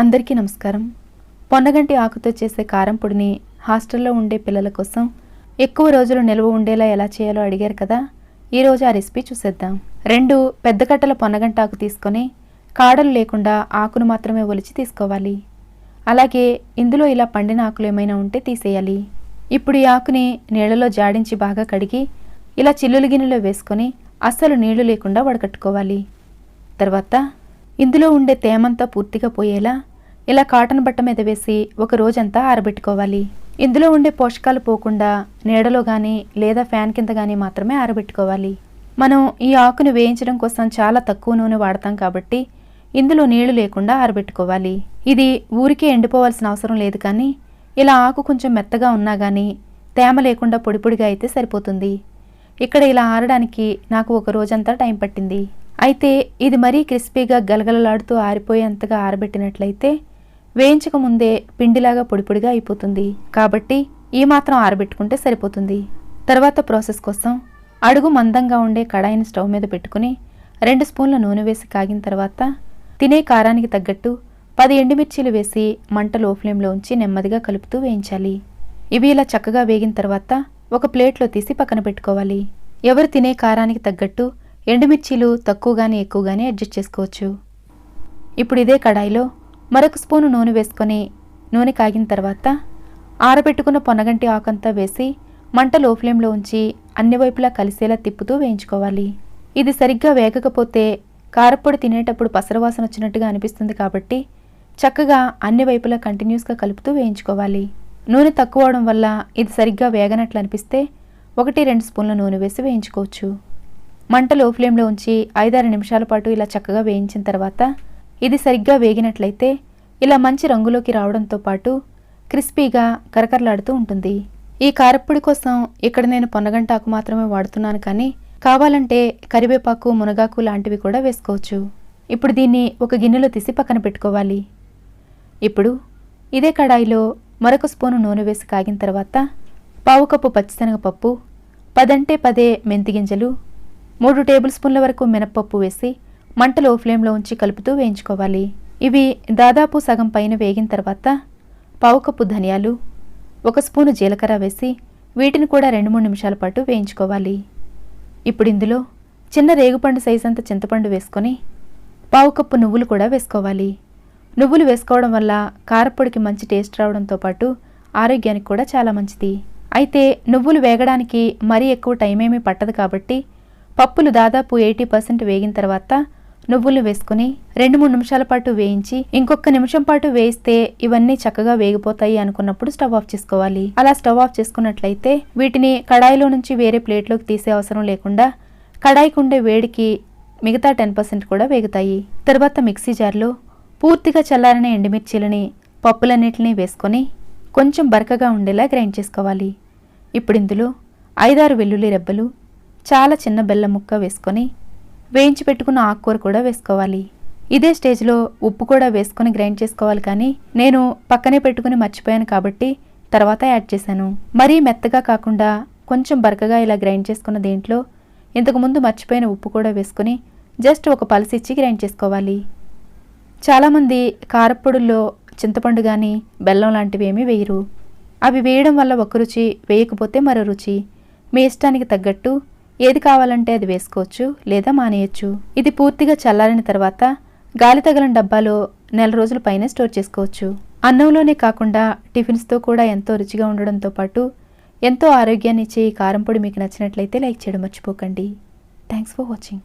అందరికీ నమస్కారం. పొన్నగంటి ఆకుతో చేసే కారం పొడిని హాస్టల్లో ఉండే పిల్లల కోసం ఎక్కువ రోజులు నిల్వ ఉండేలా ఎలా చేయాలో అడిగారు కదా ఈరోజు ఆ రెసిపీ చూసేద్దాం. రెండు పెద్ద కట్టల పొన్నగంటి ఆకు తీసుకొని కాడలు లేకుండా ఆకును మాత్రమే ఒలిచి తీసుకోవాలి. అలాగే ఇందులో ఇలా పండిన ఆకులు ఏమైనా ఉంటే తీసేయాలి. ఇప్పుడు ఈ ఆకుని నీళ్ళలో జాడించి బాగా కడిగి ఇలా చిల్లులు గిన్నెలో వేసుకొని అస్సలు నీళ్ళు లేకుండా వడకట్టుకోవాలి. తర్వాత ఇందులో ఉండే తేమంతా పూర్తిగా పోయేలా ఇలా కాటన్ బట్ట మీద వేసి ఒక రోజంతా ఆరబెట్టుకోవాలి. ఇందులో ఉండే పోషకాలు పోకుండా నీడలో కానీ లేదా ఫ్యాన్ కింద కానీ మాత్రమే ఆరబెట్టుకోవాలి. మనం ఈ ఆకును వేయించడం కోసం చాలా తక్కువ నూనె వాడతాం కాబట్టి ఇందులో నీళ్ళు లేకుండా ఆరబెట్టుకోవాలి. ఇది ఊరికే ఎండిపోవాల్సిన అవసరం లేదు కానీ ఇలా ఆకు కొంచెం మెత్తగా ఉన్నా కానీ తేమ లేకుండా పొడిపొడిగా అయితే సరిపోతుంది. ఇక్కడ ఇలా ఆరడానికి నాకు ఒక రోజంతా టైం పట్టింది. అయితే ఇది మరీ క్రిస్పీగా గలగలలాడుతూ ఆరిపోయేంతగా ఆరబెట్టినట్లయితే వేయించక ముందే పిండిలాగా పొడిపొడిగా అయిపోతుంది. కాబట్టి ఈ మాత్రం ఆరబెట్టుకుంటే సరిపోతుంది. తర్వాత ప్రాసెస్ కోసం అడుగు మందంగా ఉండే కడాయిని స్టవ్ మీద పెట్టుకుని రెండు స్పూన్ల నూనె వేసి కాగిన తర్వాత తినే కారానికి తగ్గట్టు పది ఎండుమిర్చీలు వేసి మంట లో ఫ్లేమ్లో ఉంచి నెమ్మదిగా కలుపుతూ వేయించాలి. ఇవి ఇలా చక్కగా వేగిన తర్వాత ఒక ప్లేట్లో తీసి పక్కన పెట్టుకోవాలి. ఎవరు తినే కారానికి తగ్గట్టు ఎండుమిర్చీలు తక్కువగానే ఎక్కువగానే అడ్జస్ట్ చేసుకోవచ్చు. ఇప్పుడు ఇదే కడాయిలో మరొక స్పూను నూనె వేసుకొని నూనె కాగిన తర్వాత ఆరబెట్టుకున్న పొన్నగంటి ఆకంతా వేసి మంట లో ఫ్లేమ్లో ఉంచి అన్ని వైపులా కలిసేలా తిప్పుతూ వేయించుకోవాలి. ఇది సరిగ్గా వేగకపోతే కారపొడి తినేటప్పుడు పసరవాసన వచ్చినట్టుగా అనిపిస్తుంది కాబట్టి చక్కగా అన్ని వైపులా కంటిన్యూస్గా కలుపుతూ వేయించుకోవాలి. నూనె తక్కువ అవడం వల్ల ఇది సరిగ్గా వేగనట్లు అనిపిస్తే ఒకటి రెండు స్పూన్ల నూనె వేసి వేయించుకోవచ్చు. మంట లో ఫ్లేమ్లో ఉంచి ఐదారు నిమిషాల పాటు ఇలా చక్కగా వేయించిన తర్వాత ఇది సరిగ్గా వేగినట్లయితే ఇలా మంచి రంగులోకి రావడంతో పాటు క్రిస్పీగా కరకరలాడుతూ ఉంటుంది. ఈ కారప్పొడి కోసం ఇక్కడ నేను పొన్నగంటాకు మాత్రమే వాడుతున్నాను కానీ కావాలంటే కరివేపాకు మునగాకు లాంటివి కూడా వేసుకోవచ్చు. ఇప్పుడు దీన్ని ఒక గిన్నెలో తీసి పక్కన పెట్టుకోవాలి. ఇప్పుడు ఇదే కడాయిలో మరొక స్పూను నూనె వేసి కాగిన తర్వాత పావు కప్పు పచ్చిశనగపప్పు పదంటే పదే మెంతి గింజలు మూడు టేబుల్ స్పూన్ల వరకు మినప్పప్పు వేసి మంటలో ఫ్లేమ్లో ఉంచి కలుపుతూ వేయించుకోవాలి. ఇవి దాదాపు సగం పైన వేగిన తర్వాత పావు కప్పు ధనియాలు ఒక స్పూను జీలకర్ర వేసి వీటిని కూడా రెండు మూడు నిమిషాల పాటు వేయించుకోవాలి. ఇప్పుడు ఇందులో చిన్న రేగుపండు సైజ్ అంత చింతపండు వేసుకొని పావు కప్పు నువ్వులు కూడా వేసుకోవాలి. నువ్వులు వేసుకోవడం వల్ల కారపొడికి మంచి టేస్ట్ రావడంతో పాటు ఆరోగ్యానికి కూడా చాలా మంచిది. అయితే నువ్వులు వేగడానికి మరీ ఎక్కువ టైం ఏమీ పట్టదు కాబట్టి పప్పులు దాదాపు ఎయిటీ పర్సెంట్ వేగిన తర్వాత నువ్వులు వేసుకుని రెండు మూడు నిమిషాల పాటు వేయించి ఇంకొక నిమిషం పాటు వేయిస్తే ఇవన్నీ చక్కగా వేగిపోతాయి అనుకున్నప్పుడు స్టవ్ ఆఫ్ చేసుకోవాలి. అలా స్టవ్ ఆఫ్ చేసుకున్నట్లయితే వీటిని కడాయిలో నుంచి వేరే ప్లేట్లోకి తీసే అవసరం లేకుండా కడాయికి ఉండే వేడికి మిగతా టెన్ పర్సెంట్ కూడా వేగుతాయి. తర్వాత మిక్సీ జార్లో పూర్తిగా చల్లారిన ఎండుమిర్చీలని పప్పులన్నిటిని వేసుకొని కొంచెం బరకగా ఉండేలా గ్రైండ్ చేసుకోవాలి. ఇప్పుడు ఇందులో ఐదారు వెల్లుల్లి రెబ్బలు చాలా చిన్న బెల్లం ముక్క వేసుకొని వేయించి పెట్టుకున్న ఆకుకూర కూడా వేసుకోవాలి. ఇదే స్టేజ్లో ఉప్పు కూడా వేసుకొని గ్రైండ్ చేసుకోవాలి కానీ నేను పక్కనే పెట్టుకుని మర్చిపోయాను కాబట్టి తర్వాత యాడ్ చేశాను. మరీ మెత్తగా కాకుండా కొంచెం బరకగా ఇలా గ్రైండ్ చేసుకున్న దీంట్లో ఇంతకుముందు మర్చిపోయిన ఉప్పు కూడా వేసుకొని జస్ట్ ఒక పలసిచ్చి గ్రైండ్ చేసుకోవాలి. చాలామంది కారపొడుల్లో చింతపండు కానీ బెల్లం లాంటివి ఏమీ వేయరు. అవి వేయడం వల్ల ఒక రుచి వేయకపోతే మరో రుచి. మీ ఇష్టానికి తగ్గట్టు ఏది కావాలంటే అది వేసుకోవచ్చు లేదా మానేయచ్చు. ఇది పూర్తిగా చల్లారిన తర్వాత గాలి తగలని డబ్బాలో నెల రోజుల పైన స్టోర్ చేసుకోవచ్చు. అన్నంలోనే కాకుండా టిఫిన్స్తో కూడా ఎంతో రుచిగా ఉండడంతో పాటు ఎంతో ఆరోగ్యాన్ని ఇచ్చే ఈ కారం పొడి మీకు నచ్చినట్లయితే లైక్ చేయడం మర్చిపోకండి. Thanks for watching.